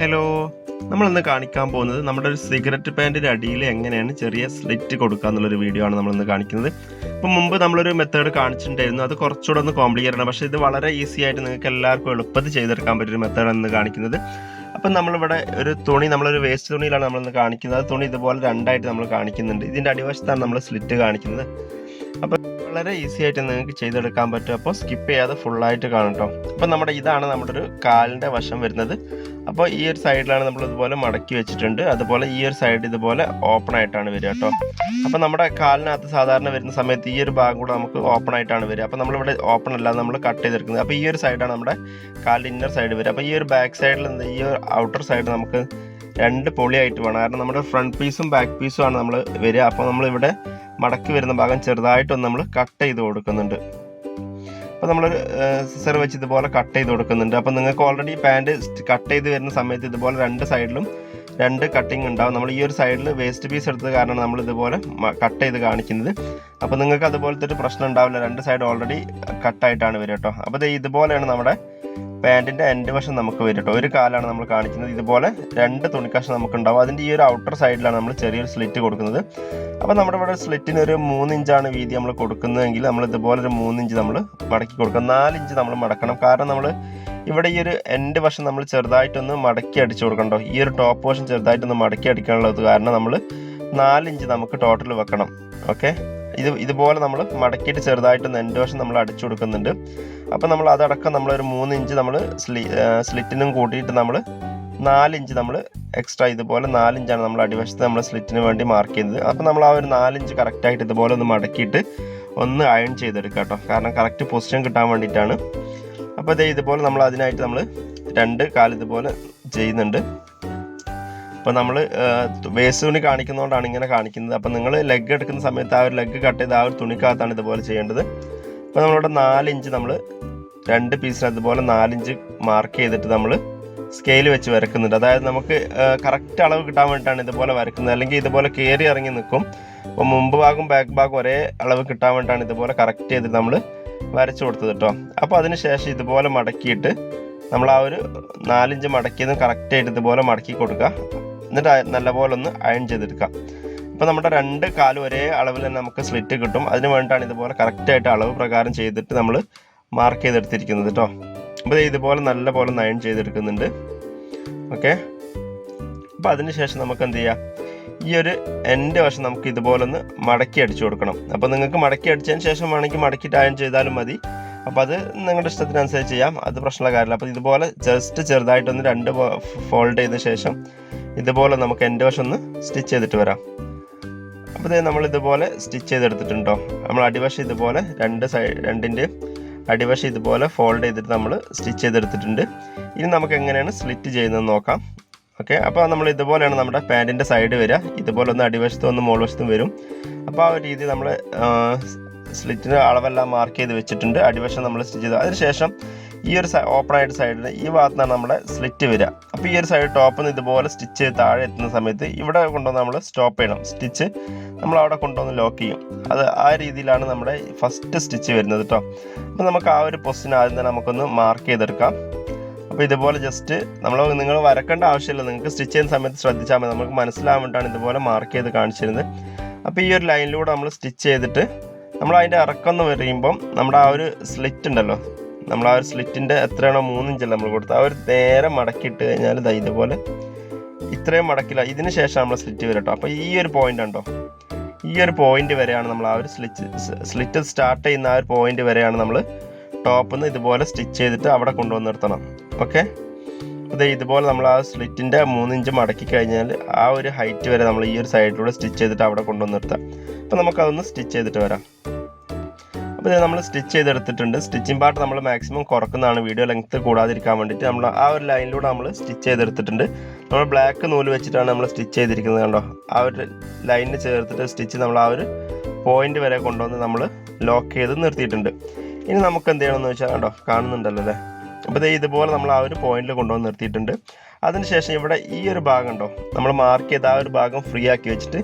Hello നമ്മൾ ഇന്ന് കാണിക്കാൻ പോകുന്നത് നമ്മുടെ ഒരു സിഗരറ്റ് പാന്റിന്റെ അടിയിൽ എങ്ങനെയാണ് ചെറിയ സ്ലിറ്റ് കൊടുക്കുക എന്നുള്ളൊരു വീഡിയോ ആണ് നമ്മളിന്ന് കാണിക്കുന്നത്. ഇപ്പം മുമ്പ് നമ്മളൊരു മെത്തേഡ് കാണിച്ചിട്ടുണ്ടായിരുന്നു. അത് കുറച്ചുകൂടെ ഒന്ന് കോംപ്ലിക്കേറ്റ് ആണ് പക്ഷേ ഇത് വളരെ ഈസി ആയിട്ട് നിങ്ങൾക്ക് എല്ലാവർക്കും എളുപ്പത്തിൽ ചെയ്തെടുക്കാൻ പറ്റിയൊരു മെത്തേഡാണ് ഇന്ന് കാണിക്കുന്നത്. അപ്പം നമ്മളിവിടെ ഒരു തുണി നമ്മളൊരു വേസ്റ്റ് തുണിയിലാണ് നമ്മളിന്ന് കാണിക്കുന്നത്. തുണി ഇതുപോലെ രണ്ടായിട്ട് നമ്മൾ കാണിക്കുന്നുണ്ട്. ഇതിന്റെ അടിവശത്താണ് നമ്മൾ സ്ലിറ്റ് കാണിക്കുന്നത്. അപ്പം വളരെ ഈസി ആയിട്ട് നിങ്ങൾക്ക് ചെയ്തെടുക്കാൻ പറ്റും. അപ്പോൾ സ്കിപ്പ് ചെയ്യാതെ ഫുള്ളായിട്ട് കാണട്ടോ അപ്പം നമ്മുടെ ഇതാണ് നമ്മുടെ ഒരു കാലിന്റെ വശം വരുന്നത്. അപ്പോൾ ഈ ഒരു സൈഡിലാണ് നമ്മൾ ഇതുപോലെ മടക്കി വെച്ചിട്ടുണ്ട്. അതുപോലെ ഈ ഒരു സൈഡ് ഇതുപോലെ ഓപ്പൺ ആയിട്ടാണ് വരിക കേട്ടോ. അപ്പോൾ നമ്മുടെ കാലിനകത്ത് സാധാരണ വരുന്ന സമയത്ത് ഈ ഒരു ഭാഗം കൂടെ നമുക്ക് ഓപ്പൺ ആയിട്ടാണ് വരിക. അപ്പോൾ നമ്മളിവിടെ ഓപ്പൺ അല്ലാതെ നമ്മൾ കട്ട് ചെയ്തെടുക്കുന്നത്. അപ്പോൾ ഈ ഒരു സൈഡാണ് നമ്മുടെ കാലിന്റെ ഇന്നർ സൈഡ് വരിക. അപ്പോൾ ഈ ഒരു ബാക്ക് സൈഡിൽ ഈ ഒരു ഔട്ടർ സൈഡ് നമുക്ക് രണ്ട് പൊളിയായിട്ട് വേണം. കാരണം നമ്മുടെ ഫ്രണ്ട് പീസും ബാക്ക് പീസും ആണ് നമ്മൾ വരിക. അപ്പോൾ നമ്മളിവിടെ മടക്കി വരുന്ന ഭാഗം ചെറുതായിട്ടൊന്ന് നമ്മൾ കട്ട് ചെയ്ത് കൊടുക്കുന്നുണ്ട്. അപ്പോൾ നമ്മൾ സിസർ വെച്ച് ഇതുപോലെ കട്ട് ചെയ്ത് കൊടുക്കുന്നുണ്ട്. അപ്പോൾ നിങ്ങൾക്ക് ഓൾറെഡി പാന്റ് കട്ട് ചെയ്ത് വരുന്ന സമയത്ത് ഇതുപോലെ രണ്ട് സൈഡിലും രണ്ട് കട്ടിങ് ഉണ്ടാവും. നമ്മൾ ഈ ഒരു സൈഡിൽ വേസ്റ്റ് പീസ് എടുത്തത് കാരണം നമ്മൾ ഇതുപോലെ കട്ട് ചെയ്ത് കാണിക്കുന്നത്. അപ്പോൾ നിങ്ങൾക്ക് അതുപോലത്തെ ഒരു പ്രശ്നം ഉണ്ടാവില്ല. രണ്ട് സൈഡ് ഓൾറെഡി കട്ടായിട്ടാണ് വരിക കേട്ടോ അപ്പോൾ ഇതുപോലെയാണ് നമ്മുടെ പാന്റിന്റെ എൻഡ് വശം നമുക്ക് വരും കേട്ടോ ഒരു കാലാണ് നമ്മൾ കാണിക്കുന്നത്. ഇതുപോലെ രണ്ട് തുണിക്കഷ്ണം നമുക്ക് ഉണ്ടാവും അതിന്റെ ഈ ഒരു ഔട്ടർ സൈഡിലാണ് നമ്മൾ ചെറിയൊരു സ്ലിറ്റ് കൊടുക്കുന്നത്. അപ്പോൾ നമ്മുടെ ഇവിടെ സ്ലിറ്റിന് ഒരു മൂന്ന് ഇഞ്ചാണ് വീതി നമ്മൾ കൊടുക്കുന്നതെങ്കിൽ നമ്മൾ ഇതുപോലെ ഒരു മൂന്ന് ഇഞ്ച് നമ്മൾ മടക്കി കൊടുക്കുക നാല് ഇഞ്ച് നമ്മൾ മടക്കണം. കാരണം നമ്മൾ ഇവിടെ ഈ ഒരു എൻഡ് വശം നമ്മൾ ചെറുതായിട്ടൊന്ന് മടക്കി അടിച്ചു കൊടുക്കണ്ടോ ഈ ഒരു ടോപ്പ് വശം ചെറുതായിട്ടൊന്ന് മടക്കി അടിക്കാനുള്ളത് കാരണം നമ്മൾ നാലിഞ്ച് നമുക്ക് ടോട്ടൽ വെക്കണം. ഓക്കെ ഇത് ഇതുപോലെ നമ്മൾ മടക്കിയിട്ട് ചെറുതായിട്ടൊന്ന് എൻഡ് വശം നമ്മൾ അടിച്ചു കൊടുക്കുന്നുണ്ട്. അപ്പോൾ നമ്മൾ അതടക്കം നമ്മളൊരു മൂന്ന് ഇഞ്ച് നമ്മൾ സ്ലി സ്ലിറ്റിനും കൂട്ടിയിട്ട് നമ്മൾ നാലിഞ്ച് നമ്മൾ എക്സ്ട്രാ ഇതുപോലെ നാലിഞ്ചാണ് നമ്മൾ അടിവശത്ത് നമ്മൾ സ്ലിറ്റിന് വേണ്ടി മാർക്ക് ചെയ്തത്. അപ്പോൾ നമ്മൾ ആ ഒരു നാലിഞ്ച് കറക്റ്റായിട്ട് ഇതുപോലെ ഒന്ന് മടക്കിയിട്ട് ഒന്ന് അയൺ ചെയ്തെടുക്കുക കേട്ടോ. കാരണം കറക്റ്റ് പൊസിഷൻ കിട്ടാൻ വേണ്ടിയിട്ടാണ്. അപ്പോൾ ഇതേ ഇതുപോലെ നമ്മൾ അതിനായിട്ട് നമ്മൾ രണ്ട് കാൽ ഇതുപോലെ ചെയ്യുന്നുണ്ട്. അപ്പോൾ നമ്മൾ വേസ്റ്റ് തുണി കാണിക്കുന്നതുകൊണ്ടാണ് ഇങ്ങനെ കാണിക്കുന്നത്. അപ്പോൾ നിങ്ങൾ ലെഗ് എടുക്കുന്ന സമയത്ത് ആ ഒരു ലെഗ് കട്ട് ചെയ്ത് ആ ഒരു തുണിക്കകത്താണ് ഇതുപോലെ ചെയ്യേണ്ടത്. അപ്പോൾ നമ്മളിവിടെ നാലിഞ്ച് നമ്മൾ രണ്ട് പീസിന് അതുപോലെ നാലിഞ്ച് മാർക്ക് ചെയ്തിട്ട് നമ്മൾ സ്കെയിൽ വെച്ച് വരക്കുന്നുണ്ട്. അതായത് നമുക്ക് കറക്റ്റ് അളവ് കിട്ടാൻ വേണ്ടിയിട്ടാണ് ഇതുപോലെ വരക്കുന്നത്. അല്ലെങ്കിൽ ഇതുപോലെ കയറി ഇറങ്ങി നിൽക്കും. അപ്പോൾ മുമ്പ് ഭാഗം ബാക്ക് ഭാഗം ഒരേ അളവ് കിട്ടാൻ വേണ്ടിയിട്ടാണ് ഇതുപോലെ കറക്റ്റ് ചെയ്തിട്ട് നമ്മൾ വരച്ചു കൊടുത്തത് കേട്ടോ അപ്പോൾ അതിന് ശേഷം ഇതുപോലെ മടക്കിയിട്ട് നമ്മൾ ആ ഒരു നാലിഞ്ച് മടക്കിയത് കറക്റ്റായിട്ട് ഇതുപോലെ മടക്കി കൊടുക്കുക. എന്നിട്ട് നല്ലപോലെ ഒന്ന് അയൺ ചെയ്തെടുക്കാം അപ്പോൾ നമ്മുടെ രണ്ട് കാലും ഒരേ അളവിൽ തന്നെ നമുക്ക് സ്ലിറ്റ് കിട്ടും. അതിന് വേണ്ടിയിട്ടാണ് ഇതുപോലെ കറക്റ്റായിട്ട് അളവ് പ്രകാരം ചെയ്തിട്ട് നമ്മൾ മാർക്ക് ചെയ്തെടുത്തിരിക്കുന്നത് കേട്ടോ അപ്പോൾ ഇതുപോലെ നല്ല പോലെ നയൺ ചെയ്തെടുക്കുന്നുണ്ട്. ഓക്കെ അപ്പോൾ അതിന് ശേഷം നമുക്ക് എന്ത് ചെയ്യാം? ഈ ഒരു എന്റെ വശം നമുക്ക് ഇതുപോലെ ഒന്ന് മടക്കി അടിച്ചു കൊടുക്കണം. അപ്പോൾ നിങ്ങൾക്ക് മടക്കി അടിച്ചതിന് ശേഷം വേണമെങ്കിൽ മടക്കിയിട്ട് അയൺ ചെയ്താലും മതി. അപ്പോൾ അത് നിങ്ങളുടെ ഇഷ്ടത്തിനനുസരിച്ച് ചെയ്യാം. അത് പ്രശ്നമുള്ള കാര്യമില്ല. അപ്പോൾ ഇതുപോലെ ജസ്റ്റ് ചെറുതായിട്ടൊന്ന് രണ്ട് ഫോൾഡ് ചെയ്ത ശേഷം ഇതുപോലെ നമുക്ക് എന്റെ വശം ഒന്ന് സ്റ്റിച്ച് ചെയ്തിട്ട് വരാം. അപ്പോൾ ഇത് നമ്മൾ ഇതുപോലെ സ്റ്റിച്ച് ചെയ്തെടുത്തിട്ടുണ്ടോ? നമ്മൾ അടിവശം ഇതുപോലെ രണ്ട് സൈഡ് രണ്ടിന്റെ അടിവശം ഇതുപോലെ ഫോൾഡ് ചെയ്തിട്ട് നമ്മൾ സ്റ്റിച്ച് ചെയ്തെടുത്തിട്ടുണ്ട്. ഇനി നമുക്ക് എങ്ങനെയാണ് സ്ലിറ്റ് ചെയ്യുന്നത് നോക്കാം. ഓക്കെ അപ്പോൾ നമ്മൾ ഇതുപോലെയാണ് നമ്മുടെ പാന്റിന്റെ സൈഡ് വരിക. ഇതുപോലെ ഒന്ന് അടിവശത്തും ഒന്ന് മോൾ വശത്തും വരും. അപ്പോൾ ആ ഒരു രീതി നമ്മൾ സ്ലിറ്റിന്റെ അളവെല്ലാം മാർക്ക് ചെയ്ത് വെച്ചിട്ടുണ്ട്. അടിവശം നമ്മൾ സ്റ്റിച്ച് ചെയ്ത്. അതിനുശേഷം ഈ ഒരു ഓപ്പൺ ആയിട്ട് സൈഡിൽ ഈ ഭാഗത്താണ് നമ്മുടെ സ്ലിറ്റ് വരിക. അപ്പോൾ ഈ ഒരു സൈഡ് ടോപ്പിൽ നിന്ന് ഇതുപോലെ സ്റ്റിച്ച് താഴെ എത്തുന്ന സമയത്ത് ഇവിടെ കൊണ്ടുവന്ന് നമ്മൾ സ്റ്റോപ്പ് ചെയ്യണം. സ്റ്റിച്ച് നമ്മൾ അവിടെ കൊണ്ടുവന്ന് ലോക്ക് ചെയ്യും. അത് ആ രീതിയിലാണ് നമ്മുടെ ഫസ്റ്റ് സ്റ്റിച്ച് വരുന്നത് കേട്ടോ അപ്പോൾ നമുക്ക് ആ ഒരു പൊസിഷൻ ആദ്യം തന്നെ നമുക്കൊന്ന് മാർക്ക് ചെയ്തെടുക്കാം. അപ്പോൾ ഇതുപോലെ ജസ്റ്റ് നമ്മൾ നിങ്ങൾ വരക്കേണ്ട ആവശ്യമില്ല. നിങ്ങൾക്ക് സ്റ്റിച്ച് ചെയ്യുന്ന സമയത്ത് ശ്രദ്ധിച്ചാൽ മതി. നമുക്ക് മനസ്സിലാവാൻ ഇതുപോലെ മാർക്ക് ചെയ്ത് കാണിച്ചിരുന്നത്. അപ്പോൾ ഈ ഒരു ലൈനിലൂടെ നമ്മൾ സ്റ്റിച്ച് ചെയ്തിട്ട് നമ്മൾ അതിന്റെ ഇറക്കം എന്ന് പറയുമ്പം നമ്മുടെ ആ ഒരു സ്ലിറ്റ് ഉണ്ടല്ലോ. നമ്മൾ ആ ഒരു സ്ലിറ്റിന്റെ എത്രയാണോ മൂന്നിഞ്ചല്ല നമ്മൾ കൊടുത്തത്. ആ ഒരു നേരെ മടക്കിയിട്ട് കഴിഞ്ഞാൽ ഇതാ ഇതുപോലെ ഇത്രയും മടക്കില്ല. ഇതിന് ശേഷം നമ്മൾ സ്ലിറ്റ് വരും കേട്ടോ. അപ്പോൾ ഈ ഒരു പോയിന്റ് ഉണ്ടോ? ഈ ഒരു പോയിന്റ് വരെയാണ് നമ്മൾ ആ ഒരു സ്ലിറ്റ് സ്ലിറ്റ് സ്റ്റാർട്ട് ചെയ്യുന്ന ആ ഒരു പോയിന്റ് വരെയാണ് നമ്മൾ ടോപ്പിൽ നിന്ന് ഇതുപോലെ സ്റ്റിച്ച് ചെയ്തിട്ട് അവിടെ കൊണ്ടുവന്ന് നിർത്തണം. ഓക്കെ അത് ഇതുപോലെ നമ്മൾ ആ സ്ലിറ്റിന്റെ മൂന്നിഞ്ച് മടക്കി കഴിഞ്ഞാൽ ആ ഒരു ഹൈറ്റ് വരെ നമ്മൾ ഈ ഒരു സൈഡിലൂടെ സ്റ്റിച്ച് ചെയ്തിട്ട് അവിടെ കൊണ്ടുവന്ന് നിർത്താം. അപ്പോൾ നമുക്കതൊന്ന് സ്റ്റിച്ച് ചെയ്തിട്ട് വരാം. അപ്പോൾ ഇത് നമ്മൾ സ്റ്റിച്ച് ചെയ്തെടുത്തിട്ടുണ്ട്. സ്റ്റിച്ചിങ് പാർട്ട് നമ്മൾ മാക്സിമം കുറക്കുന്നതാണ്. വീഡിയോ ലെങ്ത്ത് കൂടാതിരിക്കാൻ വേണ്ടിയിട്ട് നമ്മൾ ആ ഒരു ലൈനിലൂടെ നമ്മൾ സ്റ്റിച്ച് ചെയ്തെടുത്തിട്ടുണ്ട്. നമ്മൾ ബ്ലാക്ക് നൂൽ വെച്ചിട്ടാണ് നമ്മൾ സ്റ്റിച്ച് ചെയ്തിരിക്കുന്നത് കണ്ടോ? ആ ഒരു ലൈനിന് ചേർത്തിട്ട് സ്റ്റിച്ച് നമ്മൾ ആ ഒരു പോയിന്റ് വരെ കൊണ്ടുവന്ന് നമ്മൾ ലോക്ക് ചെയ്ത് നിർത്തിയിട്ടുണ്ട്. ഇനി നമുക്ക് എന്ത് ചെയ്യണമെന്ന് വെച്ചാൽ കണ്ടോ? കാണുന്നുണ്ടല്ലോ അല്ലേ? അപ്പോൾ ഇത് ഇതുപോലെ നമ്മൾ ആ ഒരു പോയിന്റിൽ കൊണ്ടുവന്ന് നിർത്തിയിട്ടുണ്ട്. അതിനുശേഷം ഇവിടെ ഈ ഒരു ഭാഗം ഉണ്ടോ നമ്മൾ മാർക്ക് ചെയ്ത ആ ഒരു ഭാഗം ഫ്രീ ആക്കി വെച്ചിട്ട്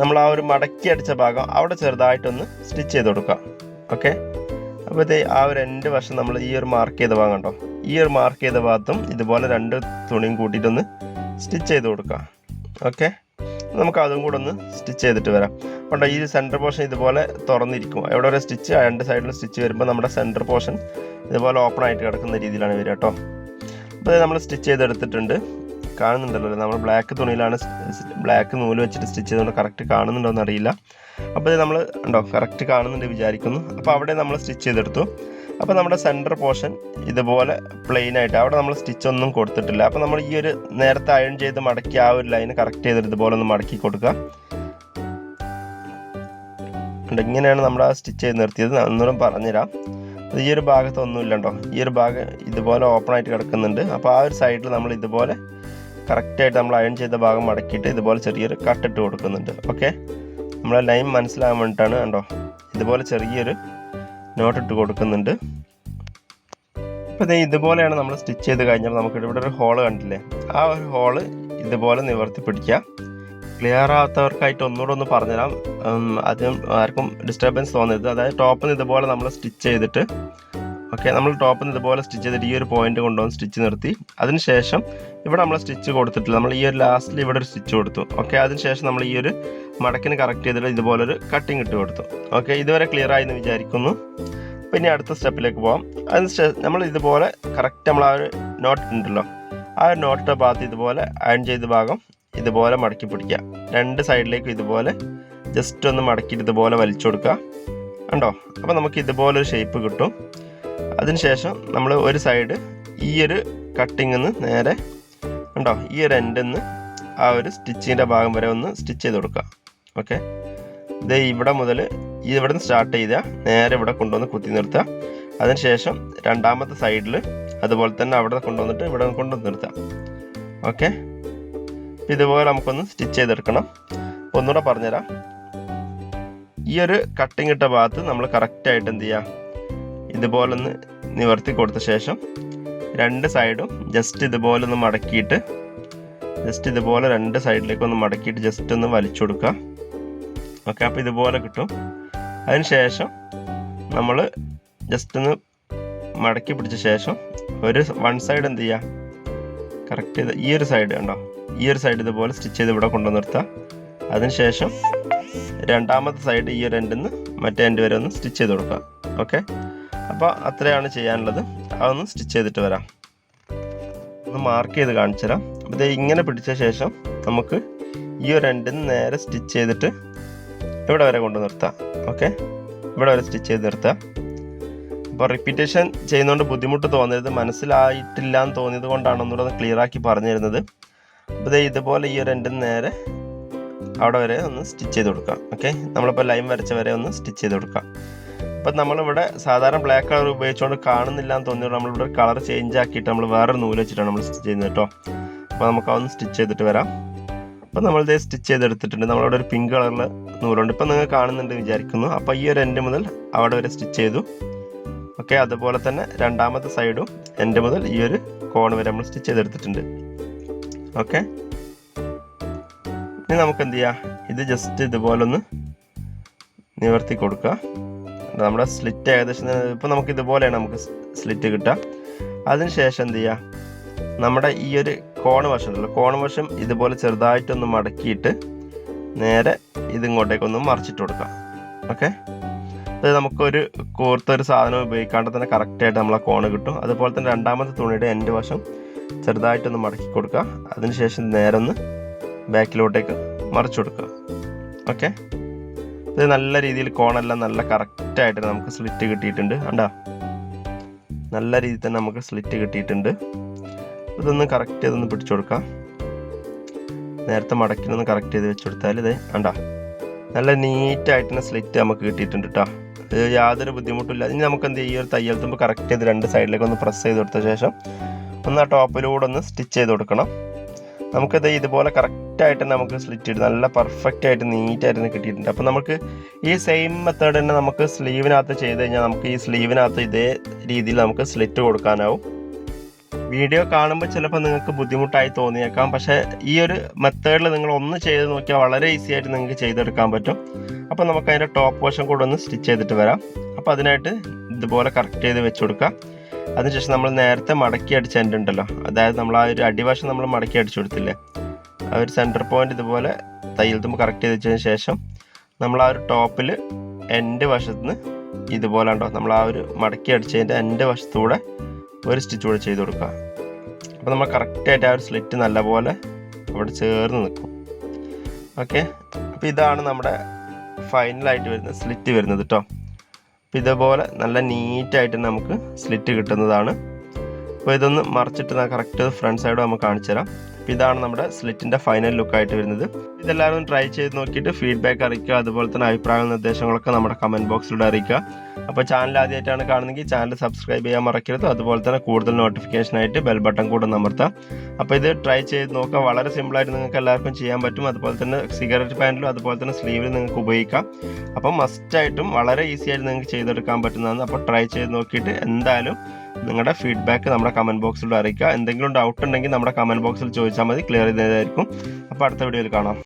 നമ്മൾ ആ ഒരു മടക്കി അടിച്ച ഭാഗം അവിടെ ചെറുതായിട്ടൊന്ന് സ്റ്റിച്ച് ചെയ്ത് കൊടുക്കുക ഓക്കെ അപ്പോൾ ഇത് ആ ഒരു എന്റെ വശം നമ്മൾ ഈ ഒരു മാർക്ക് ചെയ്ത ഭാഗം കേട്ടോ ഈ ഒരു മാർക്ക് ചെയ്ത ഭാഗത്തും ഇതുപോലെ രണ്ട് തുണിയും കൂട്ടിയിട്ടൊന്ന് സ്റ്റിച്ച് ചെയ്ത് കൊടുക്കാം. ഓക്കെ നമുക്ക് അതും കൂടെ ഒന്ന് സ്റ്റിച്ച് ചെയ്തിട്ട് വരാം. കണ്ടോ ഈ സെന്റർ പോർഷൻ ഇതുപോലെ തുറന്നിരിക്കും. എവിടെ വരെ സ്റ്റിച്ച് രണ്ട് സൈഡിൽ സ്റ്റിച്ച് വരുമ്പോൾ നമ്മുടെ സെന്റർ പോർഷൻ ഇതുപോലെ ഓപ്പൺ ആയിട്ട് കിടക്കുന്ന രീതിയിലാണ് വരിക കേട്ടോ. അപ്പോൾ നമ്മൾ സ്റ്റിച്ച് ചെയ്തെടുത്തിട്ടുണ്ട്. കാണുന്നുണ്ടല്ലോ? നമ്മൾ ബ്ലാക്ക് തുണിയിലാണ് ബ്ലാക്ക് നൂൽ വെച്ചിട്ട് സ്റ്റിച്ച് ചെയ്തുകൊണ്ട് കറക്റ്റ് കാണുന്നുണ്ടോ എന്ന് അറിയില്ല അപ്പോൾ ഇത് നമ്മൾ ഉണ്ടോ കറക്റ്റ് കാണുന്നുണ്ട് വിചാരിക്കുന്നു. അപ്പോൾ അവിടെ നമ്മൾ സ്റ്റിച്ച് ചെയ്തെടുത്തു. അപ്പോൾ നമ്മുടെ സെന്റർ പോർഷൻ ഇതുപോലെ പ്ലെയിൻ ആയിട്ട് അവിടെ നമ്മൾ സ്റ്റിച്ച് ഒന്നും കൊടുത്തിട്ടില്ല. അപ്പോൾ നമ്മൾ ഈ ഒരു നേരത്തെ അയൺ ചെയ്ത് മടക്കി ആ ഒരു ലൈൻ കറക്റ്റ് ചെയ്തിട്ട് ഇതുപോലെ ഒന്ന് മടക്കി കൊടുക്കുക. ഇങ്ങനെയാണ് നമ്മൾ ആ സ്റ്റിച്ച് ചെയ്ത് നിർത്തിയത്. ഒന്നുകൂടെ പറഞ്ഞുതരാം. ഈ ഒരു ഭാഗത്ത് ഒന്നുമില്ല കേട്ടോ ഈ ഒരു ഭാഗം ഇതുപോലെ ഓപ്പൺ ആയിട്ട് കിടക്കുന്നുണ്ട്. അപ്പോൾ ആ ഒരു സൈഡിൽ നമ്മൾ ഇതുപോലെ കറക്റ്റായിട്ട് നമ്മൾ അയൺ ചെയ്ത ഭാഗം മടക്കിയിട്ട് ഇതുപോലെ ചെറിയൊരു കട്ടിട്ട് കൊടുക്കുന്നുണ്ട്. ഓക്കെ നമ്മളെ ലൈൻ മനസ്സിലാകാൻ വേണ്ടിയിട്ടാണ് കണ്ടോ? ഇതുപോലെ ചെറിയൊരു നോട്ട് ഇട്ട് കൊടുക്കുന്നുണ്ട്. അപ്പോൾ ഇതുപോലെയാണ് നമ്മൾ സ്റ്റിച്ച് ചെയ്ത് കഴിഞ്ഞാൽ നമുക്ക് ഇവിടെ ഒരു ഹോൾ കണ്ടില്ലേ? ആ ഒരു ഹോൾ ഇതുപോലെ നിവർത്തി പിടിക്കുക. ക്ലിയർ ആവാത്തവർക്കായിട്ട് ഒന്നുകൂടെ ഒന്ന് പറഞ്ഞുതരാം. അതും ആർക്കും ഡിസ്റ്റർബൻസ് തോന്നരുത്. അതായത് ടോപ്പിൽ നിന്ന് ഇതുപോലെ നമ്മൾ സ്റ്റിച്ച് ചെയ്തിട്ട് ഓക്കെ നമ്മൾ ടോപ്പിൽ നിന്ന് ഇതുപോലെ സ്റ്റിച്ച് ചെയ്തിട്ട് ഈ ഒരു പോയിന്റ് കൊണ്ടുവന്ന് സ്റ്റിച്ച് നിർത്തി. അതിനുശേഷം ഇവിടെ നമ്മൾ സ്റ്റിച്ച് കൊടുത്തിട്ടില്ല. നമ്മൾ ഈ ഒരു ലാസ്റ്റിൽ ഇവിടെ ഒരു സ്റ്റിച്ച് കൊടുത്തു. ഓക്കെ അതിനുശേഷം നമ്മൾ ഈ ഒരു മടക്കിന് കറക്റ്റ് ചെയ്തിട്ട് ഇതുപോലൊരു കട്ടിങ് ഇട്ട് കൊടുത്തു. ഓക്കെ ഇതുവരെ ക്ലിയർ ആയി എന്ന് വിചാരിക്കുന്നു പിന്നെ അടുത്ത സ്റ്റെപ്പിലേക്ക് പോകാം അതിനുശേഷം നമ്മൾ ഇതുപോലെ കറക്റ്റ് നമ്മൾ ആ ഒരു നോട്ട് ഉണ്ടല്ലോ. ആ ഒരു നോട്ടിന്റെ ഭാഗത്ത് ഇതുപോലെ അയൺ ചെയ്ത ഭാഗം ഇതുപോലെ മടക്കി പിടിക്കുക. രണ്ട് സൈഡിലേക്കും ഇതുപോലെ ജസ്റ്റ് ഒന്ന് മടക്കിയിട്ട് ഇതുപോലെ വലിച്ചു കൊടുക്കുക. ഉണ്ടോ അപ്പോൾ നമുക്ക് ഇതുപോലെ ഒരു ഷേപ്പ് കിട്ടും. അതിനുശേഷം നമ്മൾ ഒരു സൈഡ് ഈ ഒരു കട്ടിങ്ങിൽ നിന്ന് നേരെ ഉണ്ടോ ഈ ഒരു എൻഡിൽ നിന്ന് ആ ഒരു സ്റ്റിച്ചിന്റെ ഭാഗം വരെ ഒന്ന് സ്റ്റിച്ച് ചെയ്ത് കൊടുക്കുക ഓക്കെ ഇത് ഇവിടെ മുതൽ ഇവിടെ നിന്ന് സ്റ്റാർട്ട് ചെയ്താൽ നേരെ ഇവിടെ കൊണ്ടുവന്ന് കുത്തി നിർത്തുക അതിനുശേഷം രണ്ടാമത്തെ സൈഡിൽ അതുപോലെ തന്നെ അവിടെ കൊണ്ടുവന്നിട്ട് ഇവിടെ കൊണ്ടുവന്ന് നിർത്താം. ഓക്കെ ഇതുപോലെ നമുക്കൊന്ന് സ്റ്റിച്ച് ചെയ്തെടുക്കണം. ഒന്നുകൂടെ പറഞ്ഞുതരാം. ഈ ഒരു കട്ടിങ് ഇട്ട ഭാഗത്ത് നമ്മൾ കറക്റ്റായിട്ട് എന്ത് ചെയ്യുക ഇതുപോലെ ഒന്ന് നിവർത്തി കൊടുത്ത ശേഷം രണ്ട് സൈഡും ജസ്റ്റ് ഇതുപോലെ ഒന്ന് മടക്കിയിട്ട് ജസ്റ്റ് ഇതുപോലെ രണ്ട് സൈഡിലേക്ക് ഒന്ന് മടക്കിയിട്ട് ജസ്റ്റ് ഒന്ന് വലിച്ചു കൊടുക്കുക. ഓക്കെ അപ്പോൾ ഇതുപോലെ കിട്ടും. അതിനുശേഷം നമ്മൾ ജസ്റ്റ് ഒന്ന് മടക്കി പിടിച്ച ശേഷം ഒരു വൺ സൈഡ് എന്ത് ചെയ്യുക? കറക്റ്റ് ചെയ്ത് ഈ ഒരു സൈഡ് ഉണ്ടോ ഈ ഒരു സൈഡ് ഇതുപോലെ സ്റ്റിച്ച് ചെയ്ത് ഇവിടെ കൊണ്ടു നിർത്തുക. അതിനുശേഷം രണ്ടാമത്തെ സൈഡ് ഈ ഒരു എൻഡിൽ നിന്ന് മറ്റേ എൻഡ് വരെ ഒന്ന് സ്റ്റിച്ച് ചെയ്ത് കൊടുക്കുക. ഓക്കെ അപ്പോൾ അത്രയാണ് ചെയ്യാനുള്ളത്. അതൊന്ന് സ്റ്റിച്ച് ചെയ്തിട്ട് വരാം. ഒന്ന് മാർക്ക് ചെയ്ത് കാണിച്ചു തരാം. അപ്പോൾ ഇത് ഇങ്ങനെ പിടിച്ച ശേഷം നമുക്ക് ഈ ഒരു രണ്ടിൽ നിന്ന് നേരെ സ്റ്റിച്ച് ചെയ്തിട്ട് ഇവിടെ വരെ കൊണ്ട് നിർത്താം. ഓക്കെ? ഇവിടെ വരെ സ്റ്റിച്ച് ചെയ്ത് നിർത്താം. അപ്പോൾ റിപ്പീറ്റേഷൻ ചെയ്യുന്നതുകൊണ്ട് ബുദ്ധിമുട്ട് തോന്നരുത്. മനസ്സിലായിട്ടില്ല എന്ന് തോന്നിയത് കൊണ്ടാണ് ഒന്നുകൂടെ ക്ലിയർ ആക്കി പറഞ്ഞു തരുന്നത് അപ്പോൾ ഇതേ ഇതുപോലെ ഈ ഒരു രണ്ടിൽ നേരെ അവിടെ വരെ ഒന്ന് സ്റ്റിച്ച് ചെയ്ത് കൊടുക്കാം. ഓക്കെ? നമ്മളിപ്പോൾ ലൈൻ വരച്ച വരെ ഒന്ന് സ്റ്റിച്ച് ചെയ്ത് കൊടുക്കാം. അപ്പം നമ്മളിവിടെ സാധാരണ ബ്ലാക്ക് കളർ ഉപയോഗിച്ചുകൊണ്ട് കാണുന്നില്ല എന്ന് തോന്നിയത് നമ്മളിവിടെ കളർ ചേഞ്ച് ആക്കിയിട്ട് നമ്മൾ വേറൊരു നൂൽ വെച്ചിട്ടാണ് നമ്മൾ സ്റ്റിച്ച് ചെയ്യുന്നത് കേട്ടോ. അപ്പോൾ നമുക്ക് അതൊന്ന് സ്റ്റിച്ച് ചെയ്തിട്ട് വരാം. അപ്പോൾ നമ്മളിത് സ്റ്റിച്ച് ചെയ്തെടുത്തിട്ടുണ്ട്. നമ്മളിവിടെ ഒരു പിങ്ക് കളറിൽ നൂലുണ്ട്. ഇപ്പം നിങ്ങൾ കാണുന്നുണ്ട് വിചാരിക്കുന്നു. അപ്പോൾ ഈ ഒരു എൻഡ് മുതൽ അവിടെ വരെ സ്റ്റിച്ച് ചെയ്തു. ഓക്കെ അതുപോലെ തന്നെ രണ്ടാമത്തെ സൈഡും എൻഡ് മുതൽ ഈ ഒരു കോൺ വരെ നമ്മൾ സ്റ്റിച്ച് ചെയ്തെടുത്തിട്ടുണ്ട്. ഓക്കെ ഇനി നമുക്ക് എന്ത് ചെയ്യാം? ഇത് ജസ്റ്റ് ഇതുപോലൊന്ന് നിവർത്തി കൊടുക്കുക. നമ്മുടെ സ്ലിറ്റ് ഏകദേശം ഇപ്പോൾ നമുക്ക് ഇതുപോലെയാണ് നമുക്ക് സ്ലിറ്റ് കിട്ടുക. അതിനുശേഷം എന്ത് ചെയ്യുക? നമ്മുടെ ഈ ഒരു കോൺ വശം ഉണ്ടല്ലോ കോൺ വശം ഇതുപോലെ ചെറുതായിട്ടൊന്ന് മടക്കിയിട്ട് നേരെ ഇതിങ്ങോട്ടേക്കൊന്ന് മറിച്ചിട്ട് കൊടുക്കാം. ഓക്കെ? അത് നമുക്കൊരു കൂർത്തൊരു സാധനം ഉപയോഗിക്കാണ്ട് തന്നെ കറക്റ്റായിട്ട് നമ്മളെ കോണ് കിട്ടും. അതുപോലെ തന്നെ രണ്ടാമത്തെ തുണിയുടെ എന്റെ വശം ചെറുതായിട്ടൊന്ന് മടക്കി കൊടുക്കുക. അതിനുശേഷം നേരെ ഒന്ന് ബാക്കിലോട്ടേക്ക് മറിച്ചു കൊടുക്കുക. ഓക്കെ? ഇത് നല്ല രീതിയിൽ കോണെല്ലാം നല്ല കറക്റ്റായിട്ട് നമുക്ക് സ്ലിറ്റ് കിട്ടിയിട്ടുണ്ട്. കണ്ടാ? നല്ല രീതിയിൽ തന്നെ നമുക്ക് സ്ലിറ്റ് കിട്ടിയിട്ടുണ്ട്. ഇതൊന്ന് കറക്റ്റ് ചെയ്തൊന്ന് പിടിച്ചു കൊടുക്കാം. നേരത്തെ മടക്കിനൊന്ന് കറക്റ്റ് ചെയ്ത് വെച്ച് കൊടുത്താൽ ഇത് കണ്ടാ? നല്ല നീറ്റായിട്ട് തന്നെ സ്ലിറ്റ് നമുക്ക് കിട്ടിയിട്ടുണ്ട് കേട്ടോ യാതൊരു ബുദ്ധിമുട്ടില്ല ഇനി നമുക്ക് എന്ത് ഈ ഒരു തയ്യൽ കറക്റ്റ് ചെയ്ത് രണ്ട് സൈഡിലേക്ക് ഒന്ന് പ്രസ് ചെയ്ത് കൊടുത്ത ശേഷം ഒന്ന് ആ ടോപ്പിലൂടെ ഒന്ന് സ്റ്റിച്ച് ചെയ്ത് കൊടുക്കണം. നമുക്കത് ഇതുപോലെ കറക്റ്റായിട്ട് നമുക്ക് സ്ലിറ്റ് നല്ല പെർഫെക്റ്റ് ആയിട്ട് നീറ്റായിട്ട് കിട്ടിയിട്ടുണ്ട്. അപ്പോൾ നമുക്ക് ഈ സെയിം മെത്തേഡ് തന്നെ നമുക്ക് സ്ലീവിനകത്ത് ചെയ്ത് കഴിഞ്ഞാൽ നമുക്ക് ഈ സ്ലീവിനകത്ത് ഇതേ രീതിയിൽ നമുക്ക് സ്ലിറ്റ് കൊടുക്കാനാവും. വീഡിയോ കാണുമ്പോൾ ചിലപ്പോൾ നിങ്ങൾക്ക് ബുദ്ധിമുട്ടായി തോന്നിയേക്കാം. പക്ഷേ ഈ ഒരു മെത്തേഡിൽ നിങ്ങൾ ഒന്ന് ചെയ്ത് നോക്കിയാൽ വളരെ ഈസി ആയിട്ട് നിങ്ങൾക്ക് ചെയ്തെടുക്കാൻ പറ്റും. അപ്പോൾ നമുക്ക് അതിന്റെ ടോപ്പ് പോർഷൻ കൂടെ ഒന്ന് സ്റ്റിച്ച് ചെയ്തിട്ട് വരാം. അപ്പോൾ അതിനായിട്ട് ഇതുപോലെ കറക്റ്റ് ചെയ്ത് വെച്ച് കൊടുക്കുക അതിനുശേഷം നമ്മൾ നേരത്തെ മടക്കി അടിച്ച ഉണ്ടല്ലോ. അതായത് നമ്മൾ ആ ഒരു അടിവശം നമ്മൾ മടക്കി അടിച്ചു കൊടുത്തില്ലേ? ആ ഒരു സെന്റർ പോയിന്റ് ഇതുപോലെ തയ്യൽ തുമ്പ് കറക്റ്റ് ചെയ്ത് വെച്ചതിന് ശേഷം നമ്മൾ ആ ഒരു ടോപ്പിൽ എൻഡ് വശത്തുനിന്ന് ഇതുപോലെ ഉണ്ടോ നമ്മൾ ആ ഒരു മടക്കി അടിച്ചതിന്റെ എന്റെ വശത്തൂടെ ഒരു സ്റ്റിച്ച് കൂടെ ചെയ്ത് കൊടുക്കുക. അപ്പോൾ നമ്മൾ കറക്റ്റായിട്ട് ആ ഒരു സ്ലിറ്റ് നല്ലപോലെ അവിടെ ചേർന്ന് നിൽക്കും. ഓക്കെ അപ്പോൾ ഇതാണ് നമ്മുടെ ഫൈനലായിട്ട് വരുന്ന സ്ലിറ്റ് വരുന്നത് കേട്ടോ അപ്പോൾ ഇതേപോലെ നല്ല നീറ്റായിട്ട് നമുക്ക് സ്ലിറ്റ് കിട്ടുന്നതാണ്. അപ്പോൾ ഇതൊന്ന് മറിച്ചിട്ട് കറക്റ്റ് ഫ്രണ്ട് സൈഡ് നമുക്ക് കാണിച്ചു തരാം ഇതാണ് നമ്മുടെ സ്ലിറ്റിന്റെ ഫൈനൽ ലുക്കായിട്ട് വരുന്നത്. ഇതെല്ലാവരും ട്രൈ ചെയ്ത് നോക്കിയിട്ട് ഫീഡ്ബാക്ക് അറിയിക്കുക. അതുപോലെ തന്നെ അഭിപ്രായ നിർദ്ദേശങ്ങളൊക്കെ നമ്മുടെ കമന്റ് ബോക്സിലൂടെ അറിയിക്കുക. അപ്പോൾ ചാനൽ ആദ്യമായിട്ടാണ് കാണുന്നെങ്കിൽ ചാനൽ സബ്സ്ക്രൈബ് ചെയ്യാൻ മറക്കരുത്. അതുപോലെ തന്നെ കൂടുതൽ നോട്ടിഫിക്കേഷനായിട്ട് ബെൽ ബട്ടൺ കൂടെ അമർത്താം അപ്പോൾ ഇത് ട്രൈ ചെയ്ത് നോക്കുക. വളരെ സിമ്പിൾ ആയിട്ട് നിങ്ങൾക്ക് എല്ലാവർക്കും ചെയ്യാൻ പറ്റും. അതുപോലെ തന്നെ സിഗരറ്റ് പാന്റിലും അതുപോലെ തന്നെ സ്ലീവിൽ നിങ്ങൾക്ക് ഉപയോഗിക്കാം. അപ്പം മസ്റ്റായിട്ടും വളരെ ഈസി ആയിട്ട് നിങ്ങൾക്ക് ചെയ്തെടുക്കാൻ പറ്റുന്നതാണ്. അപ്പോൾ ട്രൈ ചെയ്ത് നോക്കിയിട്ട് എന്തായാലും നിങ്ങളുടെ ഫീഡ്ബാക്ക് നമ്മുടെ കമന്റ് ബോക്സിൽ അറിയിക്കുക. എന്തെങ്കിലും ഡൗട്ട് ഉണ്ടെങ്കിൽ നമ്മുടെ കമന്റ് ബോക്സിൽ ചോദിച്ചാൽ മതി. ക്ലിയർ ചെയ്തതായിരിക്കും. അപ്പോൾ അടുത്ത വീഡിയോയിൽ കാണാം.